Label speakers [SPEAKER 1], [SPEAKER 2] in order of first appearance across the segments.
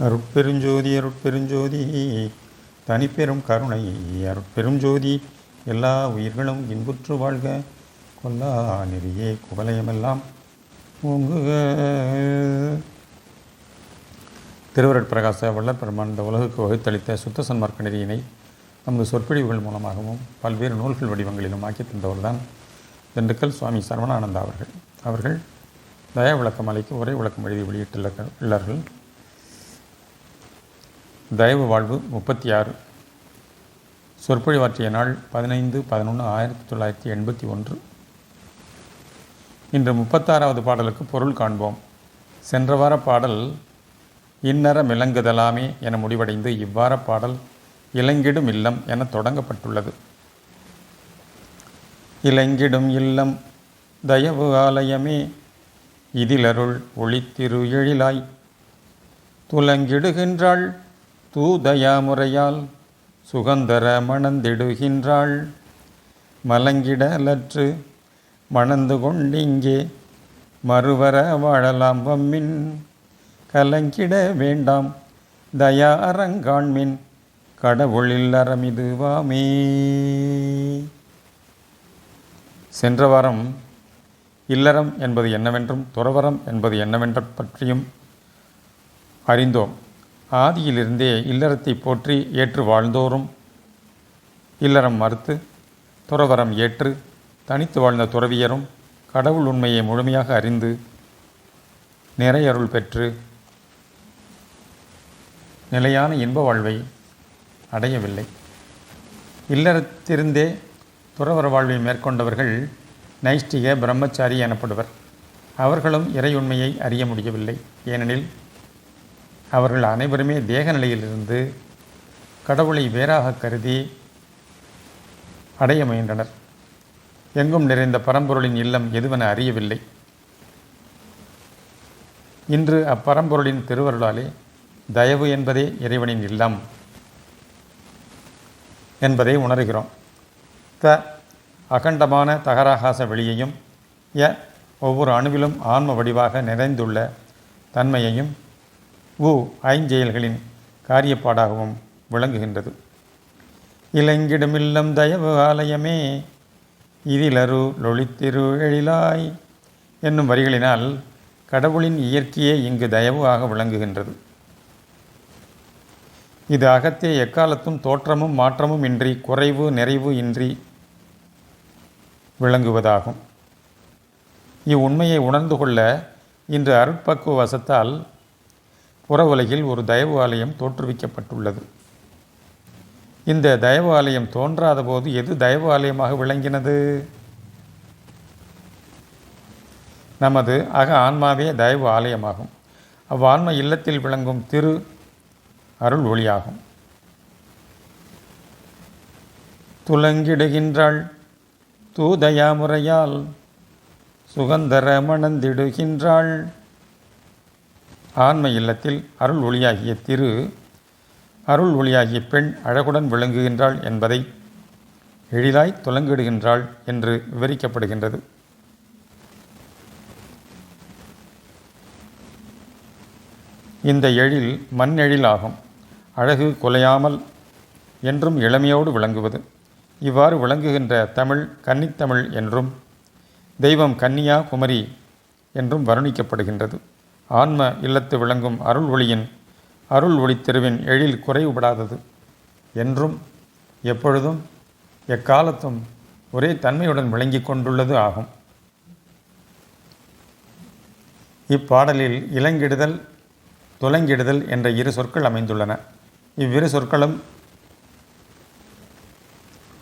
[SPEAKER 1] அருட்பெருஞ்சோதி அருட்பெருஞ்சோதி தனிப்பெரும் கருணை. அருட்பெருஞ்சோதி எல்லா உயிர்களும் இன்புற்று வாழ்க. கொல்லா நெறியே குவலயமெல்லாம் ஓங்குக. பிரகாச வள்ளற் இந்த உலகுக்கு வகுத்தளித்த சுத்த சன்மார்க்க நெறியினை நமது சொற்பொழிவுகள் மூலமாகவும் பல்வேறு நூல்கள் வடிவங்களிலும் ஆக்கி தந்தவர்தான் திண்டுக்கல் சுவாமி சரவணானந்தா அவர்கள். அவர்கள் தயா விளக்கம் அலைக்கு உரை விளக்கம் எழுதி வெளியிட்டுள்ளார்கள் தயவு வாழ்வு முப்பத்தி ஆறு சொற்பொழிவாற்றிய நாள் பதினைந்து பதினொன்று ஆயிரத்தி தொள்ளாயிரத்தி எண்பத்தி ஒன்று. இன்று முப்பத்தாறாவது பாடலுக்கு பொருள் காண்போம். சென்ற வார பாடல் இன்னற மிளங்குதலாமே என முடிவடைந்து இவ்வார பாடல் இலங்கிடும் இல்லம் என தொடங்கப்பட்டுள்ளது. இலங்கிடும் இல்லம் தயவு ஆலயமே இதிலருள் ஒளித்திரு எழிலாய் துலங்கிடுகின்றாள் தூதயாமுறையால் சுகந்தர மணந்திடுகின்றாள். மலங்கிடலற்று மணந்து கொண்டிங்கே மறுவர வாழலாம் வம்மின் கலங்கிட வேண்டாம் தயா அரங்காண்மின் கடவுளில் அறமிதுவாமே சென்ற வாரம் இல்லறம் என்பது என்னவென்றும் துறவரம் என்பது என்னவென்ற பற்றியும் அறிந்தோம். ஆதியிலிருந்தே இல்லறத்தை போற்றி ஏற்று வாழ்ந்தோறும் இல்லறம் மறுத்து துறவரம் ஏற்று தனித்து வாழ்ந்த துறவியரும் கடவுள் உண்மையை முழுமையாக அறிந்து நிறையருள் பெற்று நிலையான இன்ப வாழ்வை அடையவில்லை. இல்லறத்திருந்தே துறவர வாழ்வை மேற்கொண்டவர்கள் நைஷ்டிக பிரம்மச்சாரி எனப்படுவர். அவர்களும் இறையுண்மையை அறிய முடியவில்லை. ஏனெனில் அவர்கள் அனைவருமே தேக நிலையிலிருந்து கடவுளை வேறாக கருதி அடைய முயன்றனர் எங்கும் நிறைந்த பரம்பொருளின் இல்லம் எதுவென அறியவில்லை. இன்று அப்பரம்பொருளின் திருவருளாலே தயவு என்பதே இறைவனின் இல்லம் என்பதை உணர்கிறோம். த அகண்டமான தகராகாச வெளியையும் ய ஒவ்வொரு அணுவிலும் ஆன்ம வடிவாக நிறைந்துள்ள தன்மையையும் உ ஐஞ்செயல்களின் காரியப்பாடாகவும் விளங்குகின்றது. இலங்கிடுமில்லம் தயவு ஆலயமே இதிலரு லொளித்திரு எழிலாய் என்னும் வரிகளினால் கடவுளின் இயற்கையே இங்கு தயவு ஆக விளங்குகின்றது. இது அகத்தே எக்காலத்தும் தோற்றமும் மாற்றமும் இன்றி குறைவு நிறைவு இன்றி விளங்குவதாகும். இவ்வுண்மையை உணர்ந்து கொள்ள இன்று அருட்பக்குவ புறவுலகில் ஒரு தயவு ஆலயம் தோற்றுவிக்கப்பட்டுள்ளது. இந்த தயவு ஆலயம் தோன்றாத போது எது தயவு ஆலயமாக விளங்கினது? நமது அக ஆன்மாவே தயவு ஆலயமாகும் அவ்வான்ம இல்லத்தில் விளங்கும் திரு அருள் ஒளியாகும். துலங்கிடுகின்றாள் தூதயாமுறையால் சுகந்தர மணந்திடுகின்றாள் ஆன்ம இல்லத்தில் அருள் ஒளியாகிய திரு அருள் ஒளியாகிய பெண் அழகுடன் விளங்குகின்றாள் என்பதை எழிலாய் துலங்கிடுகின்றாள் என்று விவரிக்கப்படுகின்றது. இந்த எழில் மண் எழில் ஆகும் அழகு குலையாமல் என்றும் இளமையோடு விளங்குவது. இவ்வாறு விளங்குகின்ற தமிழ் கன்னித்தமிழ் என்றும் தெய்வம் கன்னியா குமரி என்றும் வருணிக்கப்படுகின்றது. ஆன்ம இல்லத்து விளங்கும் அருள் ஒளியின் அருள் ஒளி தெருவின் எழில் குறைவுபடாதது. என்றும் எப்பொழுதும் எக்காலத்தும் ஒரே தன்மையுடன் விளங்கி கொண்டுள்ளது ஆகும். இப்பாடலில் இளங்கிடுதல் துலங்கிடுதல் என்ற இரு சொற்கள் அமைந்துள்ளன. இவ்விரு சொற்களும்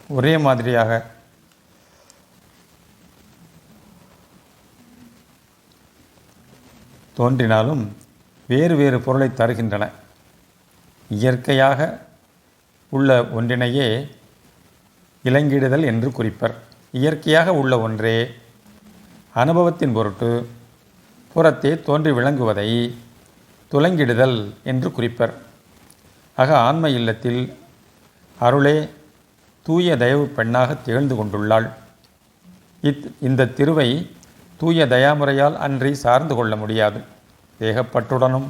[SPEAKER 1] ஒரே மாதிரியாக தோன்றினாலும் வேறு வேறு பொருளை தருகின்றன. இயற்கையாக உள்ள ஒன்றினையே இலங்கிடுதல் என்று குறிப்பர். இயற்கையாக உள்ள ஒன்றே அனுபவத்தின் பொருட்டு புறத்தே தோன்றி விளங்குவதை துலங்கிடுதல் என்று குறிப்பர். ஆக ஆன்ம இல்லத்தில் அருளே தூய தயவு பெண்ணாக திகழ்ந்து கொண்டுள்ளாள். இத் இந்த திருவை தூய தயாமுறையால் அன்றி சார்ந்து கொள்ள முடியாது. தேகப்பட்டுடனும்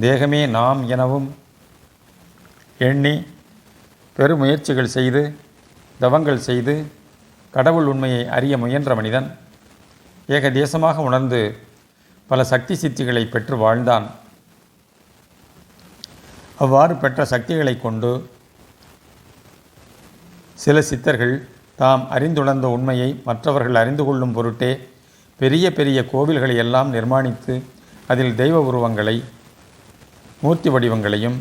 [SPEAKER 1] தேகமே நாம் எனவும் எண்ணி பெருமுயற்சிகள் செய்து தவங்கள் செய்து கடவுள் உண்மையை அறிய முயன்ற மனிதன் ஏக தேசமாக உணர்ந்து பல சக்தி சித்திகளை பெற்று வாழ்ந்தான். அவ்வாறு பெற்ற சக்திகளை கொண்டு சில சித்தர்கள் தாம் அறிந்துணர்ந்த உண்மையை மற்றவர்கள் அறிந்து கொள்ளும் பொருட்டே பெரிய பெரிய கோவில்களை எல்லாம் நிர்மாணித்து அதில் தெய்வ உருவங்களை மூர்த்தி வடிவங்களையும்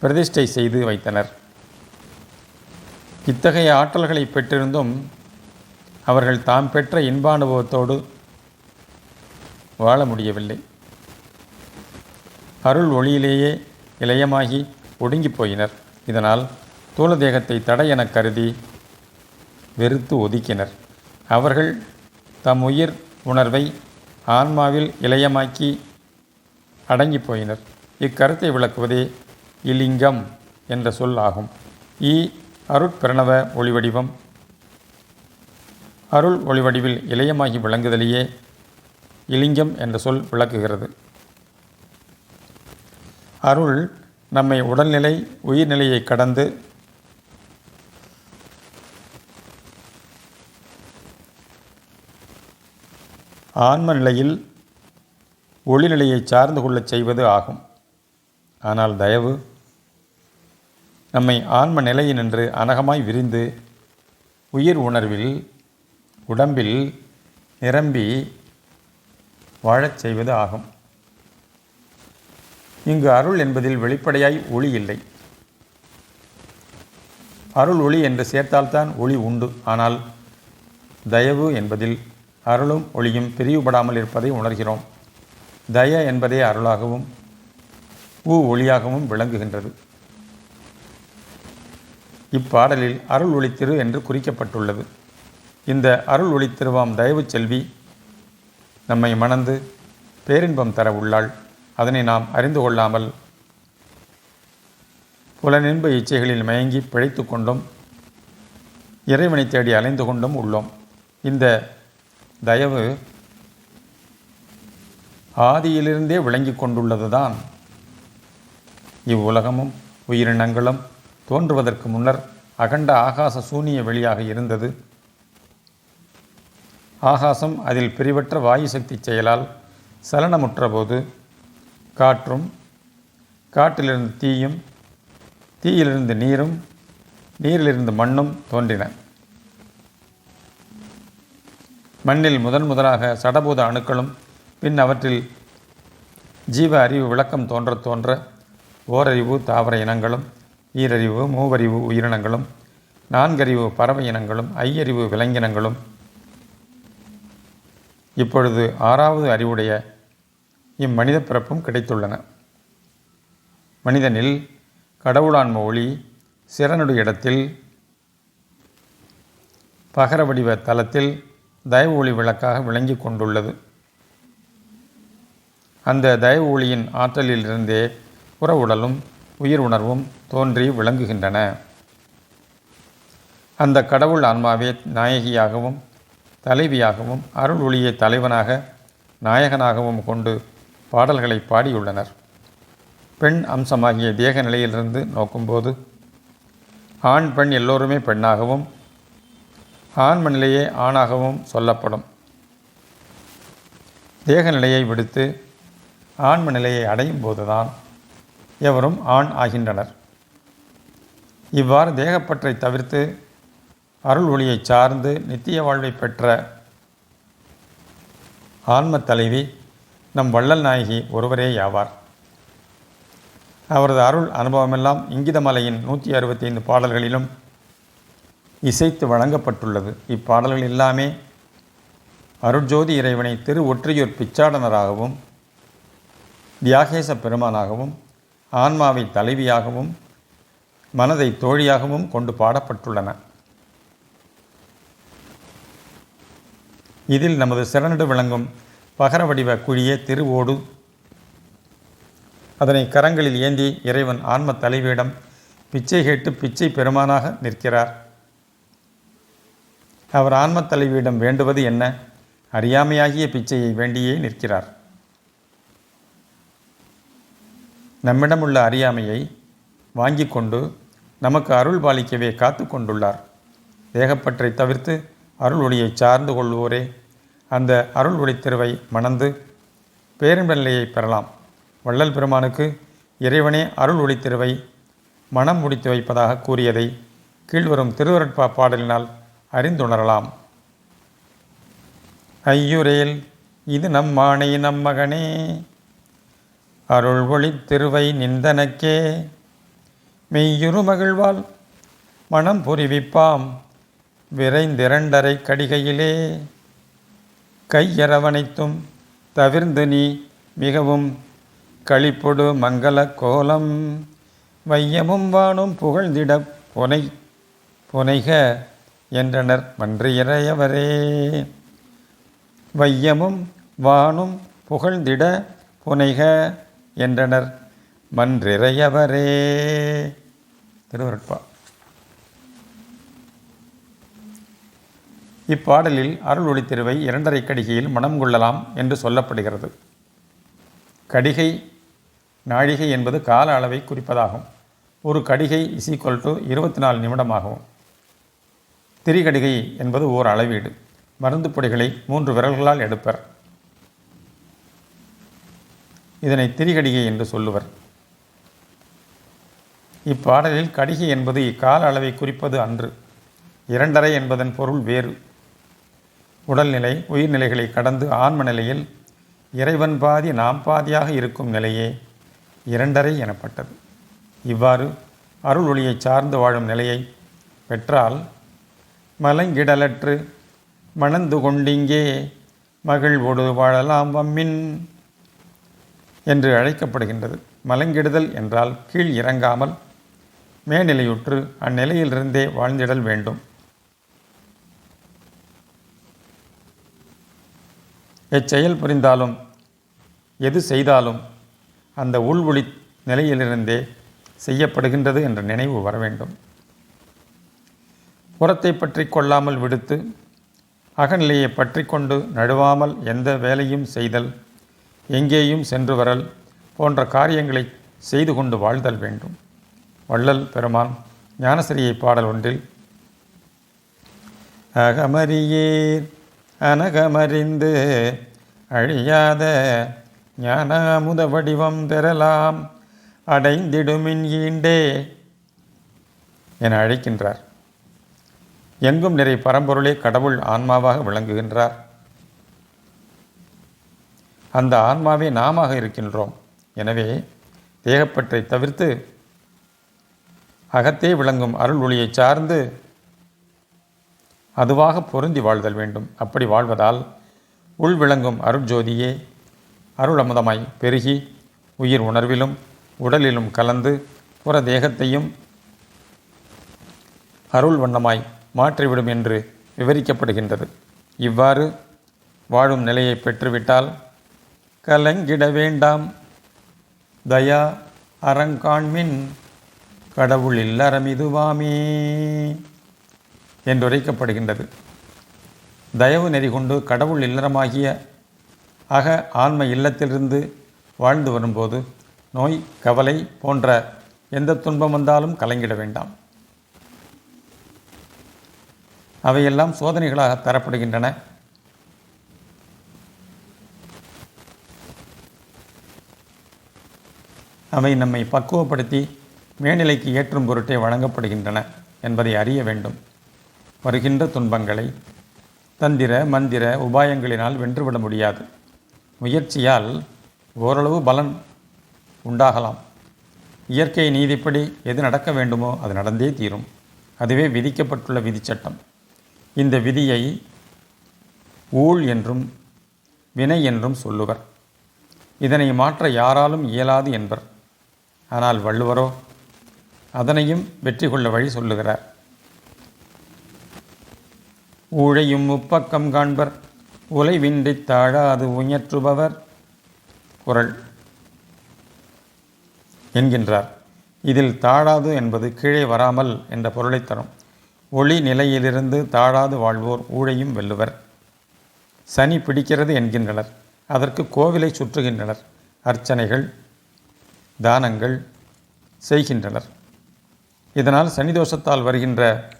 [SPEAKER 1] பிரதிஷ்டை செய்து வைத்தனர். இத்தகைய ஆற்றல்களை பெற்றிருந்தும் அவர்கள் தாம் பெற்ற இன்பானுபவத்தோடு வாழ முடியவில்லை. அருள் ஒளியிலேயே இளையமாகி ஒடுங்கி போயினர். இதனால் தூள தேகத்தை தடை எனக் கருதி வெறுத்து ஒதுக்கினர். அவர்கள் தம் உயிர் உணர்வை ஆன்மாவில் இளையமாக்கி அடங்கி போயினர் இக்கருத்தை விளக்குவதே இலிங்கம் என்ற சொல் ஆகும் இ. அருட்பிரணவ ஒளிவடிவம். அருள் ஒளிவடிவில் இளையமாகி விளங்குதலையே இலிங்கம் என்ற சொல் விளக்குகிறது. அருள் நம்மை உடல்நிலை உயிர்நிலையை கடந்து ஆன்ம நிலையில் ஒளிநிலையை சார்ந்து கொள்ளச் செய்வது ஆகும். ஆனால் தயவு நம்மை ஆன்ம நிலையினின்று அனகமாய் விரிந்து உயிர் உணர்வில் உடம்பில் நிரம்பி வாழச் செய்வது ஆகும். இங்கு அருள் என்பதில் வெளிப்படையாய் ஒளி இல்லை. அருள் ஒளி என்று சேர்த்தால்தான் ஒளி உண்டு. ஆனால் தயவு என்பதில் அருளும் ஒளியும் பிரிவுபடாமல் இருப்பதை உணர்கிறோம். தய என்பதே அருளாகவும் ஊ ஒளியாகவும் விளங்குகின்றது. இப்பாடலில் அருள் ஒளித்திரு என்று குறிக்கப்பட்டுள்ளது. இந்த அருள் ஒளித்திருவாம் தயவு செல்வி நம்மை மணந்து பேரின்பம் தர உள்ளாள். அதனை நாம் அறிந்து கொள்ளாமல் புலனின்ப இச்சைகளில் மயங்கி பிழைத்து கொண்டும் இறைவனை தேடி அலைந்து கொண்டும் உள்ளோம். இந்த தயவு ஆதியிலிருந்தே விளங்கி கொண்டுள்ளதுதான். இவ்வுலகமும் உயிரினங்களும் தோன்றுவதற்கு முன்னர் அகண்ட ஆகாச சூனிய வெளியாக இருந்தது. ஆகாசம் அதில் பிரிவற்ற வாயு சக்தி செயலால் சலனமுற்றபோது காற்றும் காற்றிலிருந்து தீயும் தீயிலிருந்து நீரும் நீரிலிருந்து மண்ணும் தோன்றின. மண்ணில் முதன் முதலாக சடபூத அணுக்களும் பின் அவற்றில் ஜீவ அறிவு விளக்கம் தோன்ற தோன்ற ஓரறிவு தாவர இனங்களும் ஈரறிவு மூவறிவு உயிரினங்களும் நான்கறிவு பறவை இனங்களும் ஐயறிவு விலங்கினங்களும். இப்பொழுது ஆறாவது அறிவுடைய இம்மனித பிறப்பும் கிடைத்துள்ளன. மனிதனில் கடவுளான்ம ஒளி சிறனுடைய இடத்தில் பகர வடிவ தலத்தில் தயவு ஒளி விளக்காக விளங்கி கொண்டுள்ளது. அந்த தயவு ஒளியின் ஆற்றலிலிருந்தே புற உடலும் உயிர் உணர்வும் தோன்றி விளங்குகின்றன. அந்த கடவுள் ஆன்மாவே நாயகியாகவும் தலைவியாகவும் அருள் ஒளியை தலைவனாக நாயகனாகவும் கொண்டு பாடல்களை பாடியுள்ளனர். பெண் அம்சமாகிய தேக நிலையிலிருந்து நோக்கும்போது ஆண் பெண் எல்லோருமே பெண்ணாகவும் ஆண்ம நிலையே ஆணாகவும் சொல்லப்படும். தேக நிலையை விடுத்து ஆண்ம நிலையை அடையும் போதுதான் எவரும் ஆண் ஆகின்றனர். இவ்வாறு தேகப்பற்றை தவிர்த்து அருள் ஒளியை சார்ந்து நித்திய வாழ்வை பெற்ற ஆன்ம தலைவி நம் வள்ளல் நாயகி ஒருவரே யாவார் அவரது அருள் அனுபவமெல்லாம் இங்கிதமலையின் நூற்றி அறுபத்தி ஐந்து பாடல்களிலும் இசைத்து வழங்கப்பட்டுள்ளது. இப்பாடல்கள் எல்லாமே அருட்ஜோதி இறைவனை திரு ஒற்றியூர் பிச்சாடனராகவும் தியாகேச பெருமானாகவும் ஆன்மாவை தலைவியாகவும் மனதை தோழியாகவும் கொண்டு பாடப்பட்டுள்ளன. இதில் நமது சிறனடு விளங்கும் பகர வடிவ குழியே திருவோடு அதனை கரங்களில் ஏந்தி இறைவன் ஆன்ம தலைவியிடம் பிச்சை கேட்டு பிச்சை பெருமானாக நிற்கிறார். அவர் ஆன்ம தலைவியிடம் வேண்டுவது என்ன? அறியாமையாகிய பிச்சையை வேண்டியே நிற்கிறார். நம்மிடமுள்ள அறியாமையை வாங்கி கொண்டு நமக்கு அருள் பாலிக்கவே காத்து கொண்டுள்ளார். தேகப்பற்றை தவிர்த்து அருள் ஒளியை சார்ந்து கொள்வோரே. அந்த அருள் ஒளி திருவை மணந்து பேரின்ப நிலையை பெறலாம். வள்ளல் பெருமானுக்கு இறைவனே அருள் ஒளி திருவை மனம் முடித்து வைப்பதாக கூறியதை கீழ்வரும் திருவரட்பா பாடலினால் அறிந்துணரலாம். ஐயுரேல் இது நம் மானை நம் மகனே. அருள் ஒளி திருவை நிந்தனக்கே. மெய்யுரு மகிழ்வால் மனம் புரிவிப்பாம் விரைந்திரண்டரை கடிகையிலே. கையரவணைத்தும் தவிர்ந்து நீ மிகவும் களிப்பொடு மங்கள கோலம். வையமும் வானும் புகழ்ந்திட புனை புனைக என்றனர் மன்றியறையவரே. வையமும் வானும் புகழ்ந்திட புனைக என்றனர் மன்றிறையவரே. திருவருட்பா. இப்பாடலில் அருள் ஒளி திருவை இரண்டரை கடிகையில் மனம் கொள்ளலாம் என்று சொல்லப்படுகிறது. கடிகை நாழிகை என்பது கால அளவை குறிப்பதாகும். ஒரு கடிகை இஸ் ஈக்குவல் டு இருபத்தி நாலு நிமிடமாகும் திரிகடிகை என்பது ஓர் அளவீடு. மருந்து பொடிகளை மூன்று விரல்களால் எடுப்பர். இதனை திரிகடிகை என்று சொல்லுவர். இப்பாடலில் கடிகை என்பது இக்கால அளவை குறிப்பது அன்று. இரண்டரை என்பதன் பொருள் வேறு. உடல்நிலை உயிர்நிலைகளை கடந்து ஆன்ம நிலையில் இறைவன் பாதி நாம் பாதியாக இருக்கும் நிலையே இரண்டரை எனப்பட்டது. இவ்வாறு அருள் ஒளியை சார்ந்து வாழும் நிலையை பெற்றால் மலங்கிடலற்று மணந்து கொண்டிங்கே மகிழ்வோடு வாழலாம் வம்மின் என்று அழைக்கப்படுகின்றது. மலங்கிடுதல் என்றால் கீழ் இறங்காமல் மேநிலையுற்று அந்நிலையிலிருந்தே வாழ்ந்திடல் வேண்டும். எச்செயல் புரிந்தாலும் எது செய்தாலும் அந்த உள்வொளி நிலையிலிருந்தே செய்யப்படுகின்றது என்ற நினைவு வர வேண்டும் புறத்தை பற்றி கொள்ளாமல் விடுத்து அகநிலையை பற்றி கொண்டு நழுவாமல் எந்த வேலையும் செய்தல் எங்கேயும் சென்று வரல் போன்ற காரியங்களை செய்து கொண்டு வாழ்தல் வேண்டும். வள்ளல் பெருமான் ஞானசிரியை பாடல் ஒன்றில் அகமறியேர் அனகமறிந்து அழியாத ஞானாமுத வடிவம் பெறலாம் அடைந்திடுமின் ஈண்டே என அழைக்கின்றார். எங்கும் நிறை பரம்பொருளே கடவுள் ஆன்மாவாக விளங்குகின்றார். அந்த ஆன்மாவே நாமாக இருக்கின்றோம். எனவே தேகப்பற்றை தவிர்த்து அகத்தே விளங்கும் அருள் ஒளியை சார்ந்து அதுவாக பொருந்தி வாழ்தல் வேண்டும். அப்படி வாழ்வதால் உள் விளங்கும் அருட்ஜோதியே அருள் அமுதமாய் பெருகி உயிர் உணர்விலும் உடலிலும் கலந்து புற தேகத்தையும் அருள் வண்ணமாய் மாற்றிவிடும் என்று விவரிக்கப்படுகின்றது. இவ்வாறு வாழும் நிலையை பெற்றுவிட்டால் கலங்கிட வேண்டாம். தயா அறங்காண்மின் கடவுள் இல்லறமிதுவாமே என்றுரைக்கப்படுகின்றது தயவு நெறி கொண்டு கடவுள் இல்லறமாகிய அக ஆன்ம இல்லத்திலிருந்து வாழ்ந்து வரும்போது நோய் கவலை போன்ற எந்த துன்பம் வந்தாலும் கலங்கிட வேண்டாம். அவையெல்லாம் சோதனைகளாக தரப்படுகின்றன. அவை நம்மை பக்குவப்படுத்தி மேனிலைக்கு ஏற்றும் பொருட்டே வழங்கப்படுகின்றன என்பதை அறிய வேண்டும். வருகின்ற துன்பங்களை தந்திர மந்திர உபாயங்களினால் வென்றுவிட முடியாது. முயற்சியால் ஓரளவு பலன் உண்டாகலாம். இயற்கை நீதிப்படி எது நடக்க வேண்டுமோ அது நடந்தே தீரும். அதுவே விதிக்கப்பட்டுள்ள விதிச்சட்டம். இந்த விதியை ஊழ் என்றும் வினை என்றும் சொல்லுவர். இதனை மாற்ற யாராலும் இயலாது என்பர். ஆனால் வள்ளுவரோ அதனையும் வெற்றி கொள்ள வழி சொல்லுகிறார். ஊழையும் முப்பக்கம் காண்பர் உலைவின்றி தாழாது உயற்றுபவர் குரல் என்கின்றார். இதில் தாழாது என்பது கீழே வராமல் என்ற பொருளைத் தரும். ஒளி நிலையிலிருந்து தாழாது வாழ்வோர் ஊழையும் வெல்லுவர். சனி பிடிக்கிறது என்கின்றனர் அதற்கு கோவிலை சுற்றுகின்றனர் அர்ச்சனைகள் தானங்கள் செய்கின்றனர். இதனால் சனிதோஷத்தால் வருகின்ற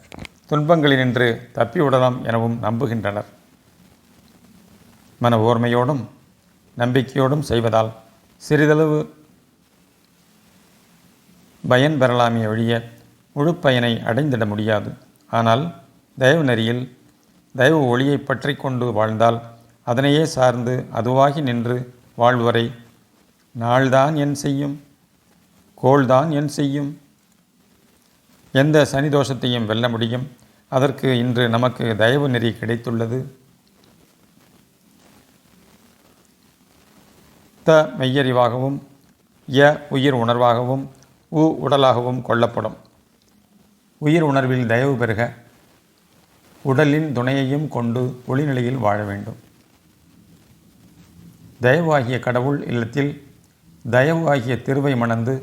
[SPEAKER 1] துன்பங்களினின்று தப்பிவிடலாம் எனவும் நம்புகின்றனர். மன ஓர்மையோடும் நம்பிக்கையோடும் செய்வதால் சிறிதளவு பயன் பெறலாமே ஒழிய முழு பயனை அடைந்திட முடியாது. ஆனால் தயவு நெறியில் தயவு ஒளியை பற்றி கொண்டு வாழ்ந்தால் அதனையே சார்ந்து அதுவாகி நின்று வாழ்வரை நாள்தான் என் செய்யும் கோள்தான் என் செய்யும். எந்த சனி தோஷத்தையும் வெல்ல முடியும். அதற்கு இன்று நமக்கு தயவு நெறி கிடைத்துள்ளது. த மெய்யறிவாகவும் ய உயிர் உணர்வாகவும் உ உடலாகவும் கொள்ளப்படும். உயிர் உணர்வில் தயவு பெருக. உடலின் துணையையும் கொண்டு ஒளிநிலையில் வாழ வேண்டும். தயவாகிய கடவுள் இல்லத்தில் தயவு ஆகிய திருவை மணந்து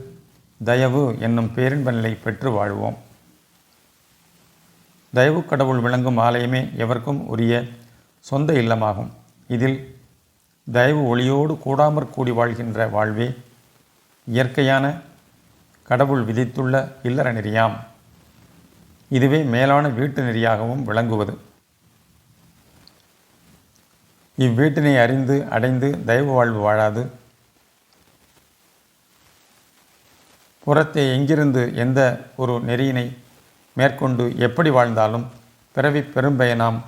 [SPEAKER 1] தயவு என்னும் பேரின்ப நிலை பெற்று வாழ்வோம். தயவு கடவுள் விளங்கும் ஆலயமே எவருக்கும் உரிய சொந்த இல்லமாகும். இதில் தயவு ஒளியோடு கூடாமற் கூடி வாழ்கின்ற வாழ்வே இயற்கையான கடவுள் விதித்துள்ள இல்லற நெறியாம் இதுவே மேலான வீட்டு நெறியாகவும் விளங்குவது. இவ்வீட்டினை அறிந்து அடைந்து தெய்வ வாழ்வு வாழாது. புறத்தே எங்கிருந்து எந்த ஒரு நெறியினை மேற்கொண்டு எப்படி வாழ்ந்தாலும் பிறவி பெரும்பயனாம்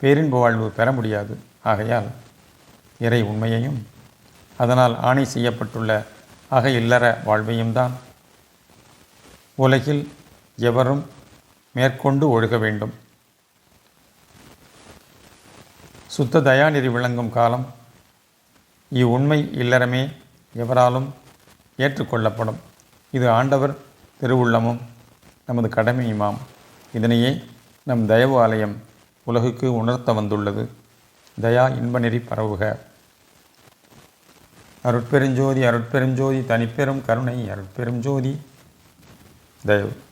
[SPEAKER 1] பேரின்பு வாழ்வு பெற முடியாது. ஆகையால் இறை உண்மையையும் அதனால் ஆணை செய்யப்பட்டுள்ள அக இல்லற வாழ்வையும் தான் உலகில் எவரும் மேற்கொண்டு ஒழுக வேண்டும். சுத்த தயாநிதி விளங்கும் காலம். இவ்வுண்மை இல்லறமே எவராலும் ஏற்றுக்கொள்ளப்படும். இது ஆண்டவர் திருவுள்ளமும் நமது கடமையுமாம். இதனையே நம் தயவு ஆலயம் உலகுக்கு உணர்த்த வந்துள்ளது. தயா இன்பநெறி பரவுக. அருட்பெருஞ்சோதி அருட்பெருஞ்சோதி தனிப்பெரும் கருணை அருட்பெரும் ஜோதி தயவு.